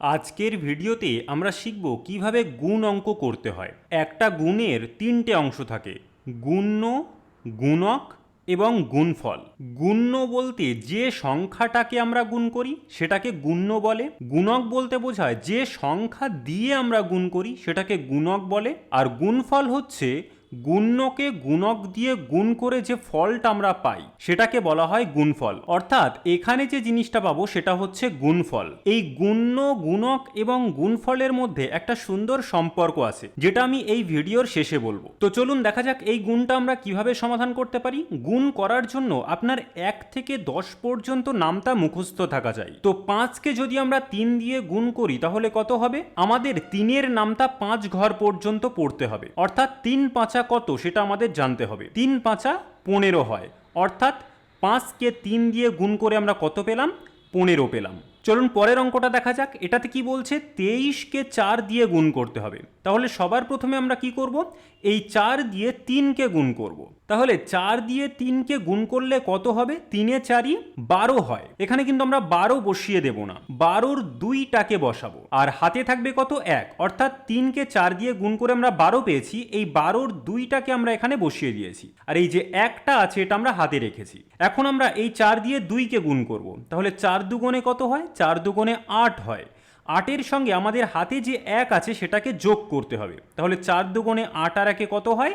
আজকের ভিডিওতে আমরা শিখব কীভাবে গুণ অঙ্ক করতে হয়। একটা গুণের তিনটে অংশ থাকে, গুণ্য, গুণক এবং গুণফল। গুণ্য বলতে যে সংখ্যাটাকে আমরা গুণ করি, সেটাকে গুণ্য বলে। গুণক বলতে বোঝায় যে সংখ্যা দিয়ে আমরা গুণ করি, সেটাকে গুণক বলে। আর গুণফল হচ্ছে গুণ্যকে গুণক দিয়ে গুণ করে যে ফলটা আমরা পাই, সেটাকে বলা হয় গুণফল। অর্থাৎ এখানে যে জিনিসটা পাবো সেটা হচ্ছে গুণফল। এই গুণ্য, গুণক এবং গুণফলের মধ্যে একটা সুন্দর সম্পর্ক আছে, যেটা আমি এই ভিডিওর শেষে বলব। তো চলুন দেখা যাক এই গুণটা আমরা কীভাবে সমাধান করতে পারি। গুণ করার জন্য আপনার এক থেকে দশ পর্যন্ত নামটা মুখস্থ থাকা যায়। তো পাঁচকে যদি আমরা তিন দিয়ে গুণ করি, তাহলে কত হবে? আমাদের তিনের নামটা পাঁচ ঘর পর্যন্ত পড়তে হবে। অর্থাৎ তিন পাঁচা কত সেটা আমাদের জানতে হবে। তিন পাঁচা পনেরো হয়। অর্থাৎ পাঁচকে তিন দিয়ে গুণ করে আমরা কত পেলাম? পনেরো পেলাম। চলুন পরের অঙ্কটা দেখা যাক। এটাতে কি বলছে? তেইশকে চার দিয়ে গুণ করতে হবে। তাহলে সবার প্রথমে আমরা কি করব? এই চার দিয়ে তিনকে গুণ করব। তাহলে চার দিয়ে তিনকে গুণ করলে কত হবে? তিনে চারই বারো হয়। এখানে কিন্তু আমরা বারো বসিয়ে দেব না। বারোর দুইটাকে বসাবো। আর হাতে থাকবে কত? এক। অর্থাৎ তিনকে চার দিয়ে গুণ করে আমরা বারো পেয়েছি। এই বারোর দুইটাকে আমরা এখানে বসিয়ে দিয়েছি। আর এই যে একটা আছে, এটা আমরা হাতে রেখেছি। এখন আমরা এই চার দিয়ে দুইকে গুণ করব। তাহলে চার দুগুণে কত হয়? চার দুগুণে আট হয়। আটের সঙ্গে আমাদের হাতে যে এক আছে, সেটাকে যোগ করতে হবে। তাহলে চার দুগুণে আট আর একে কত হয়?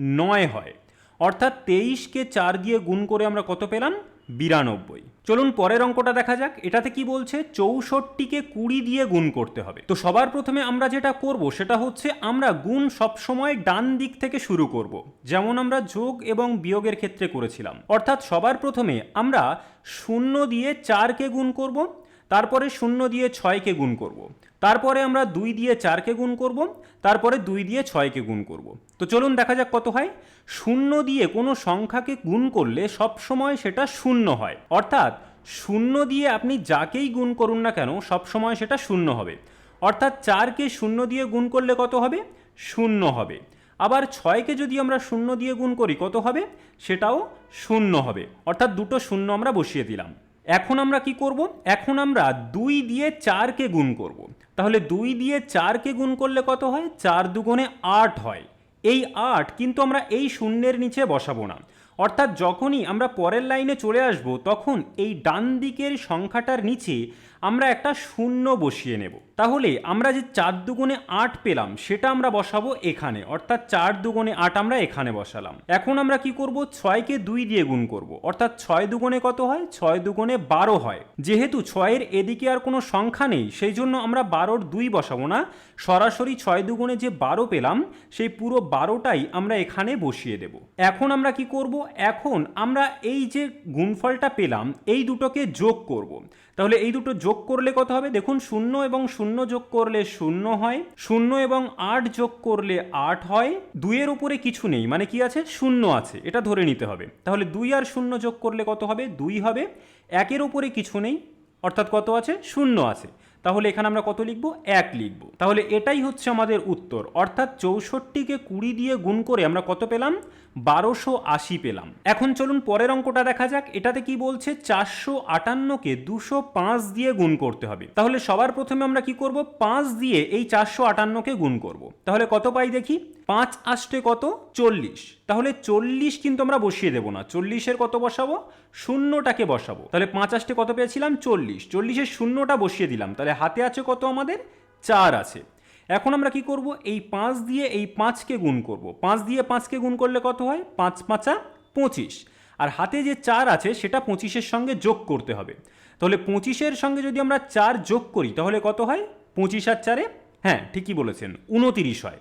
নয় হয়। অর্থাৎ তেইশকে চার দিয়ে গুণ করে আমরা কত পেলাম? বিরানব্বই। চলুন পরের অঙ্কটা দেখা যাক। এটাতে কি বলছে? চৌষট্টিকে কুড়ি দিয়ে গুণ করতে হবে। তো সবার প্রথমে আমরা যেটা করব সেটা হচ্ছে আমরা গুণ সবসময় ডান দিক থেকে শুরু করব। যেমন আমরা যোগ এবং বিয়োগের ক্ষেত্রে করেছিলাম। অর্থাৎ সবার প্রথমে আমরা শূন্য দিয়ে চারকে গুণ করব, তারপরে শূন্য দিয়ে ছয়কে গুণ করব। তারপরে আমরা দুই দিয়ে চারকে গুণ করব, তারপরে দুই দিয়ে ছয়কে গুণ করব। তো চলুন দেখা যাক কত হয়। শূন্য দিয়ে কোনো সংখ্যাকে গুণ করলে সব সময় সেটা শূন্য হয়। অর্থাৎ শূন্য দিয়ে আপনি যাকেই গুণ করুন না কেন সব সময় সেটা শূন্য হবে। অর্থাৎ চারকে শূন্য দিয়ে গুণ করলে কত হবে? শূন্য হবে। আবার ছয়কে যদি আমরা শূন্য দিয়ে গুণ করি, কত হবে? সেটাও শূন্য হবে। অর্থাৎ দুটো শূন্য আমরা বসিয়ে দিলাম। এখন আমরা কি করব? এখন আমরা দুই দিয়ে চারকে গুণ করব। তাহলে দুই দিয়ে চারকে গুণ করলে কত হয়? চার দুগুণে আট হয়। এই আট কিন্তু আমরা এই শূন্যের নিচে বসাবো না। অর্থাৎ যখনই আমরা পরের লাইনে চলে আসব, তখন এই ডান দিকের সংখ্যাটার নিচে আমরা একটা শূন্য বসিয়ে নেব। তাহলে আমরা যে চার দুগুণে আট পেলাম, সেটা আমরা বসাবো এখানে। অর্থাৎ চার দুগুণে আট আমরা এখানে বসালাম। এখন আমরা কি করব? ছয়কে দুই দিয়ে গুণ করব। অর্থাৎ ছয় দুগুণে কত হয়? ছয় দুগুণে বারো হয়। যেহেতু ছয়ের এদিকে আর কোনো সংখ্যা নেই, সেই জন্য আমরা বারোর দুই বসাবো না। সরাসরি ছয় দুগুণে যে বারো পেলাম, সেই পুরো বারোটাই আমরা এখানে বসিয়ে দেব। এখন আমরা কি করব? এখন আমরা এই যে গুণফলটা পেলাম, এই দুটোকে যোগ করব। তাহলে এই দুটো যোগ করলে কত হবে? দেখুন, শূন্য এবং শূন্য যোগ করলে শূন্য হয়, শূন্য এবং আট যোগ করলে আট হয়। দুইয়ের উপরে কিছু নেই মানে কি আছে? শূন্য আছে, এটা ধরে নিতে হবে। তাহলে দুই আর শূন্য যোগ করলে কত হবে? দুই হবে। একের উপরে কিছু নেই, অর্থাৎ কত আছে? শূন্য আছে। তাহলে এখানে আমরা কত লিখব? এক লিখব। তাহলে এটাই হচ্ছে আমাদের উত্তর। অর্থাৎ চৌষট্টিকে কুড়ি দিয়ে গুণ করে আমরা কত পেলাম? বারোশো আশি পেলাম। এখন চলুন পরের অঙ্কটা দেখা যাক। এটাতে কি বলছে? চারশো আটান্নকে দুশো পাঁচ দিয়ে গুণ করতে হবে। তাহলে সবার প্রথমে আমরা কি করব? পাঁচ দিয়ে এই চারশো আটান্নকে গুণ করব। তাহলে কত পাই দেখি? পাঁচ আষ্টে কত? চল্লিশ। তাহলে চল্লিশ কিন্তু আমরা বসিয়ে দেবো না। চল্লিশের কত বসাবো? শূন্যটাকে বসাবো। তাহলে পাঁচ আষ্টে কত পেয়েছিলাম? চল্লিশ। চল্লিশের শূন্যটা বসিয়ে দিলাম। তাহলে হাতে আছে কত আমাদের? চার আছে। এখন আমরা কি করব? এই পাঁচ দিয়ে এই পাঁচকে গুণ করব। পাঁচ দিয়ে পাঁচকে গুণ করলে কত হয়? পাঁচ পাঁচা পঁচিশ। আর হাতে যে চার আছে, সেটা পঁচিশের সঙ্গে যোগ করতে হবে। তাহলে পঁচিশের সঙ্গে যদি আমরা চার যোগ করি, তাহলে কত হয়? পঁচিশ আর চারে হ্যাঁ ঠিকই বলেছেন, উনতিরিশ হয়।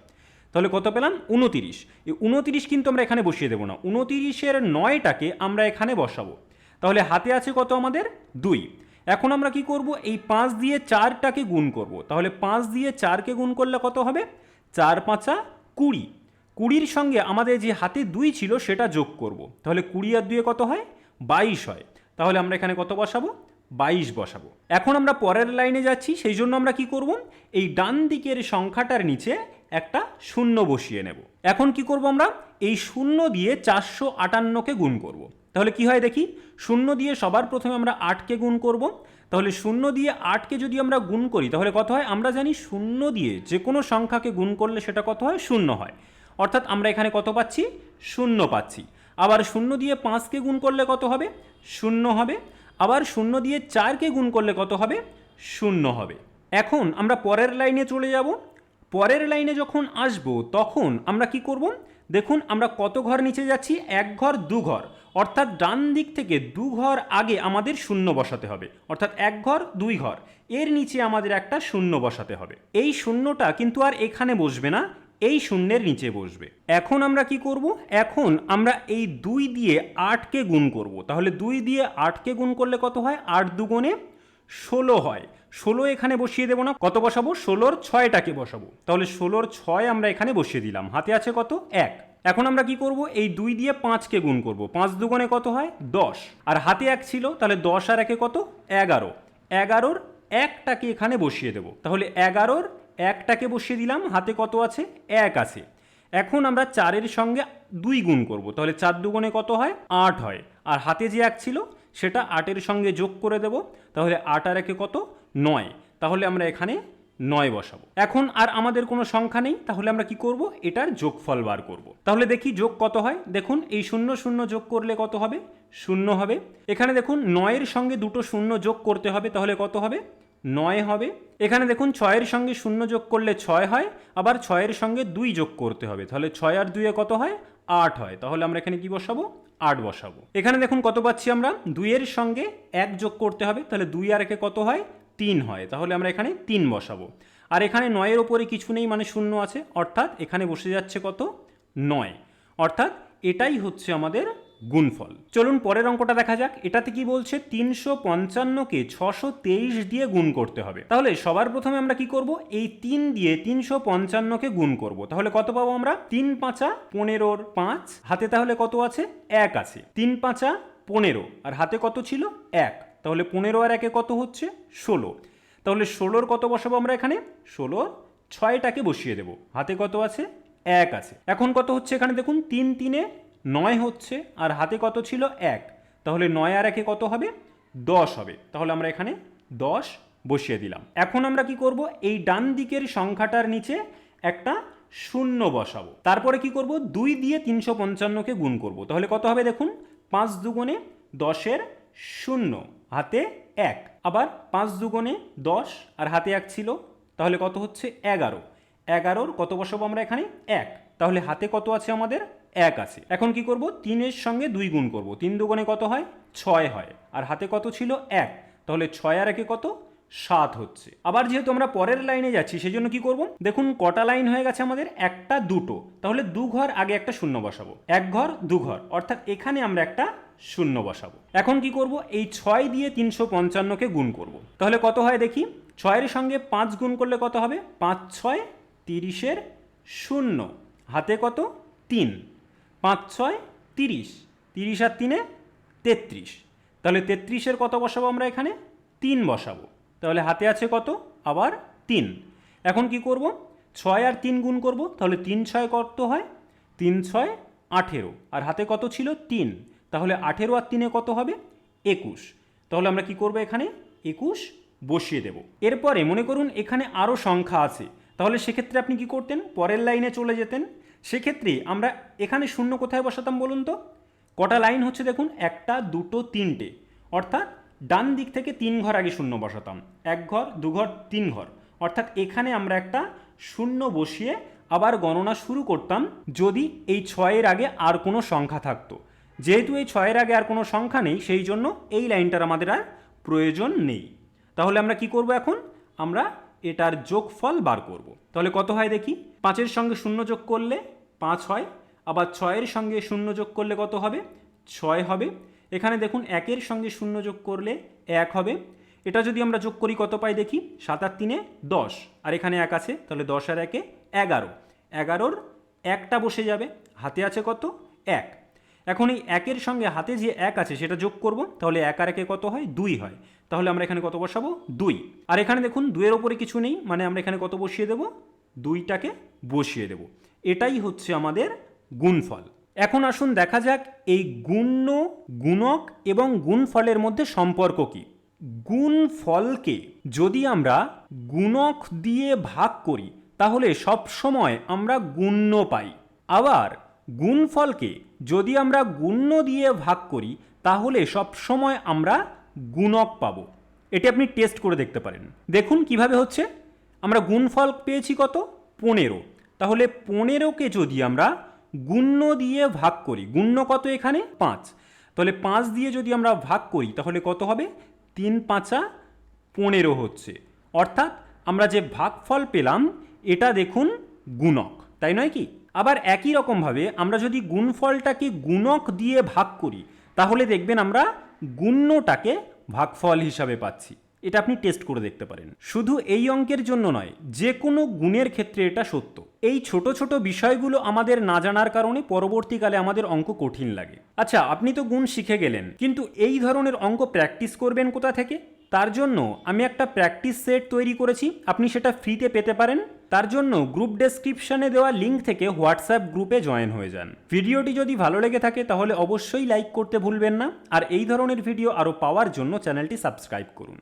তাহলে কত পেলাম? উনতিরিশ। এই উনতিরিশ কিন্তু আমরা এখানে বসিয়ে দেবো না। উনতিরিশের নয়টাকে আমরা এখানে বসাবো। তাহলে হাতে আছে কত আমাদের? দুই। এখন আমরা কি করব? এই পাঁচ দিয়ে চারটাকে গুণ করব। তাহলে পাঁচ দিয়ে চারকে গুণ করলে কত হবে? চার পাঁচা কুড়ি। কুড়ির সঙ্গে আমাদের যে হাতে দুই ছিল সেটা যোগ করব। তাহলে কুড়ি আর দুয়ে কত হয়? বাইশ হয়। তাহলে আমরা এখানে কত বসাবো? বাইশ বসাবো। এখন আমরা পরের লাইনে যাচ্ছি। সেই জন্য আমরা কি করব? এই ডান দিকের সংখ্যাটার নিচে একটা শূন্য বসিয়ে নেব। এখন কি করব আমরা? এই শূন্য দিয়ে চারশো আটান্নকে গুণ করব। তাহলে কি হয় দেখি? শূন্য দিয়ে সবার প্রথমে আমরা আটকে গুণ করব। তাহলে শূন্য দিয়ে আটকে যদি আমরা গুণ করি, তাহলে কত হয়? আমরা জানি শূন্য দিয়ে যে কোনো সংখ্যাকে গুণ করলে সেটা কত হয়? শূন্য হয়। অর্থাৎ আমরা এখানে কত পাচ্ছি? শূন্য পাচ্ছি। আবার শূন্য দিয়ে পাঁচকে গুণ করলে কত হবে? শূন্য হবে। আবার শূন্য দিয়ে চারকে গুণ করলে কত হবে? শূন্য হবে। এখন আমরা পরের লাইনে চলে যাব। পরের লাইনে যখন আসব, তখন আমরা কি করব? দেখুন, আমরা কত ঘর নিচে যাচ্ছি? এক ঘর, দু ঘর। অর্থাৎ ডান দিক থেকে দু ঘর আগে আমাদের শূন্য বসাতে হবে। অর্থাৎ এক ঘর, দুই ঘর। এর নিচে আমাদের একটা শূন্য বসাতে হবে। এই শূন্যটা কিন্তু আর এখানে বসবে না, এই শূন্যের নিচে বসবে। এখন আমরা কি করব? এখন আমরা এই দুই দিয়ে আটকে গুণ করব। তাহলে দুই দিয়ে আটকে গুণ করলে কত হয়? আট দুগুণে ষোলো হয়। ষোলো এখানে বসিয়ে দেবো না। কত বসাবো? ষোলোর ছয়টাকে বসাবো। তাহলে ষোলোর ছয় আমরা এখানে বসিয়ে দিলাম। হাতে আছে কত? এক। এখন আমরা কি করব? এই দুই দিয়ে পাঁচকে গুণ করব। পাঁচ দুগুণে কত হয়? দশ। আর হাতে এক ছিল, তাহলে দশ আর একে কত? এগারো। এগারোর একটাকে এখানে বসিয়ে দেবো। তাহলে এগারোর একটাকে বসিয়ে দিলাম। হাতে কত আছে? এক আছে। এখন আমরা চারের সঙ্গে দুই গুণ করব। তাহলে চার দুগুণে কত হয়? আট হয়। আর হাতে যে এক ছিল, সেটা আটের সঙ্গে যোগ করে দেব। তাহলে আট আর একে কত? নয়। তাহলে আমরা এখানে নয় বসাবো। এখন আর আমাদের কোনো সংখ্যা নেই, তাহলে আমরা কি করব? এটার যোগফল বার করব। তাহলে দেখি যোগ কত হয়? দেখুন, এই শূন্য শূন্য যোগ করলে কত হবে? শূন্য হবে। এখানে দেখুন, নয়ের সঙ্গে দুটো শূন্য যোগ করতে হবে, তাহলে কত হবে? নয় হবে। এখানে দেখুন, ছয়ের সঙ্গে শূন্য যোগ করলে ছয় হয়, আবার ছয়ের সঙ্গে দুই যোগ করতে হবে। তাহলে ছয় আর দুইয়ে কত হয়? আট হয়। তাহলে আমরা এখানে কি বসাবো? আট বসাবো। এখানে দেখুন, কত পাচ্ছি আমরা? দুইয়ের সঙ্গে এক যোগ করতে হবে, তাহলে দুই আর একে কত হয়? তিন হয়, তাহলে আমরা এখানে তিন বসাবো। আর এখানে নয়ের ওপরে কিছু নেই মানে শূন্য আছে। অর্থাৎ এখানে বসে যাচ্ছে কত? নয়। অর্থাৎ এটাই হচ্ছে আমাদের গুণফল। চলুন পরের অঙ্কটা দেখা যাক। এটাতে কি বলছে? তিনশো পঞ্চান্নকে ছশো তেইশ দিয়ে গুণ করতে হবে। তাহলে সবার প্রথমে আমরা কি করব? এই তিন দিয়ে তিনশো পঞ্চান্নকে গুণ করব। তাহলে কত পাবো আমরা? তিন পাঁচা পনেরোর পাঁচ। হাতে তাহলে কত আছে? এক আছে। তিন পাঁচা পনেরো। আর হাতে কত ছিল? এক। তাহলে পনেরো আর একে কত হচ্ছে? ষোলো। তাহলে ষোলোর কত বসাবো আমরা এখানে? ষোলোর ছয়টাকে বসিয়ে দেব। হাতে কত আছে? এক আছে। এখন কত হচ্ছে এখানে দেখুন? তিন তিনে নয় হচ্ছে আর হাতে কত ছিল? এক। তাহলে নয় আর একে কত হবে? দশ হবে। তাহলে আমরা এখানে দশ বসিয়ে দিলাম। এখন আমরা কি করব? এই ডান দিকের সংখ্যাটার নিচে একটা শূন্য বসাবো। তারপরে কি করব? দুই দিয়ে তিনশো পঞ্চান্নকে গুণ করব। তাহলে কত হবে দেখুন? পাঁচ দুগুণে দশের শূন্য। হাতে এক। আবার পাঁচ দুগুণে দশ, আর হাতে এক ছিল, তাহলে কত হচ্ছে এগারো। এগারোর কত বসাবো আমরা এখানে? এক। তাহলে হাতে কত আছে আমাদের? এক আছে। এখন কি করব? তিনের সঙ্গে দুই গুণ করব। তিন দুগুণে কত হয়? ছয় হয়। আর হাতে কত ছিল? এক। তাহলে ছয় আর একে কত? সাত হচ্ছে। আবার যেহেতু আমরা পরের লাইনে যাচ্ছি সেই জন্য কি করব? দেখুন, কটা লাইন হয়ে গেছে আমাদের, একটা, দুটো। তাহলে দু ঘর, আগে একটা শূন্য বসাবো। এক ঘর, দু ঘর। অর্থাৎ এখানে আমরা একটা শূন্য বসাবো। এখন কি করব? এই ছয় দিয়ে তিনশো পঞ্চান্নকে গুণ করব। তাহলে কত হয় দেখি? ছয়ের সঙ্গে পাঁচ গুণ করলে কত হবে? পাঁচ ছয় তিরিশের শূন্য। হাতে কত? তিন। পাঁচ ছয় তিরিশ। তিরিশ আর তিনে তেত্রিশ। তাহলে তেত্রিশের কত বসাবো আমরা এখানে? তিন বসাবো। তাহলে হাতে আছে কত? আবার তিন। এখন কি করব? ছয় আর তিন গুণ করব, তাহলে তিন ছয় কত হয়? তিন ছয় আঠেরো। আর হাতে কত ছিল? তিন। তাহলে আঠেরো আর তিনে কত হবে? একুশ। তাহলে আমরা কি করব এখানে? একুশ বসিয়ে দেব। এরপরে মনে করুন এখানে আরও সংখ্যা আছে। তাহলে সেক্ষেত্রে আপনি কি করতেন? পরের লাইনে চলে যেতেন। সেক্ষেত্রে আমরা এখানে শূন্য কোথায় বসাতাম বলুন তো? কটা লাইন হচ্ছে দেখুন? একটা, দুটো, তিনটে। অর্থাৎ ডান দিক থেকে তিন ঘর আগে শূন্য বসাতাম। এক ঘর, দু ঘর, তিন ঘর। অর্থাৎ এখানে আমরা একটা শূন্য বসিয়ে আবার গণনা শুরু করতাম যদি এই ছয়ের আগে আর কোনো সংখ্যা থাকতো। যেহেতু এই ছয়ের আগে আর কোনো সংখ্যা নেই, সেই জন্য এই লাইনটার আমাদের আর প্রয়োজন নেই। তাহলে আমরা কি করব এখন? আমরা এটার যোগফল বার করব। তাহলে কত হয় দেখি? পাঁচের সঙ্গে শূন্য যোগ করলে পাঁচ হয়। আবার ছয়ের সঙ্গে শূন্য যোগ করলে কত হবে? ছয় হবে। এখানে দেখুন একের সঙ্গে শূন্য যোগ করলে এক হবে। এটা যদি আমরা যোগ করি কত পাই দেখি? সাত আর তিনে দশ। আর এখানে এক আছে, তাহলে দশ আর একে এগারো। এগারোর একটা বসে যাবে। হাতে আছে কত? এক। এখন এই একের সঙ্গে হাতে যে এক আছে, সেটা যোগ করব। তাহলে এক আর একে কত হয়? দুই হয়। তাহলে আমরা এখানে কত বসাবো? দুই। আর এখানে দেখুন দুইয়ের ওপরে কিছু নেই মানে আমরা এখানে কত বসিয়ে দেব? দুইটাকে বসিয়ে দেব। এটাই হচ্ছে আমাদের গুণফল। এখন আসুন দেখা যাক এই গুণ্য, গুণক এবং গুণফলের মধ্যে সম্পর্ক কি। গুণ ফলকে যদি আমরা গুণক দিয়ে ভাগ করি, তাহলে সব সময় আমরা গুণ্য পাই। আবার গুণফলকে যদি আমরা গুণ্য দিয়ে ভাগ করি, তাহলে সব সময় আমরা গুণক পাব। এটি আপনি টেস্ট করে দেখতে পারেন। দেখুন কীভাবে হচ্ছে। আমরা গুণফল পেয়েছি কত? পনেরো। তাহলে পনেরোকে যদি আমরা গুণ্য দিয়ে ভাগ করি। গুণ্য কত এখানে? পাঁচ। তাহলে পাঁচ দিয়ে যদি আমরা ভাগ করি, তাহলে কত হবে? তিন পাঁচা পনেরো হচ্ছে। অর্থাৎ আমরা যে ভাগফল পেলাম, এটা দেখুন গুণক। তাই নয় কি? আবার একই রকমভাবে আমরা যদি গুণফলটাকে গুণক দিয়ে ভাগ করি, তাহলে দেখবেন আমরা গুণ্যটাকে ভাগফল হিসাবে পাচ্ছি। এটা আপনি টেস্ট করে দেখতে পারেন। শুধু এই অঙ্কের জন্য নয় যে কোনো গুণের ক্ষেত্রে এটা সত্য। এই ছোট ছোট বিষয়গুলো আমাদের না জানার কারণে পরবর্তীকালে আমাদের অঙ্ক কঠিন লাগে। আচ্ছা আপনি তো গুণ শিখে গেলেন, কিন্তু এই ধরনের অঙ্ক প্র্যাকটিস করবেন কোথা থেকে? তার জন্য আমি একটা প্র্যাকটিস সেট তৈরি করেছি, আপনি সেটা ফ্রিতে পেতে পারেন। তার জন্য গ্রুপ ডেসক্রিপশনে দেওয়া লিঙ্ক থেকে হোয়াটসঅ্যাপ গ্রুপে জয়েন হয়ে যান। ভিডিওটি যদি ভালো লেগে থাকে, তাহলে অবশ্যই লাইক করতে ভুলবেন না। আর এই ধরনের ভিডিও আরও পাওয়ার জন্য চ্যানেলটি সাবস্ক্রাইব করুন।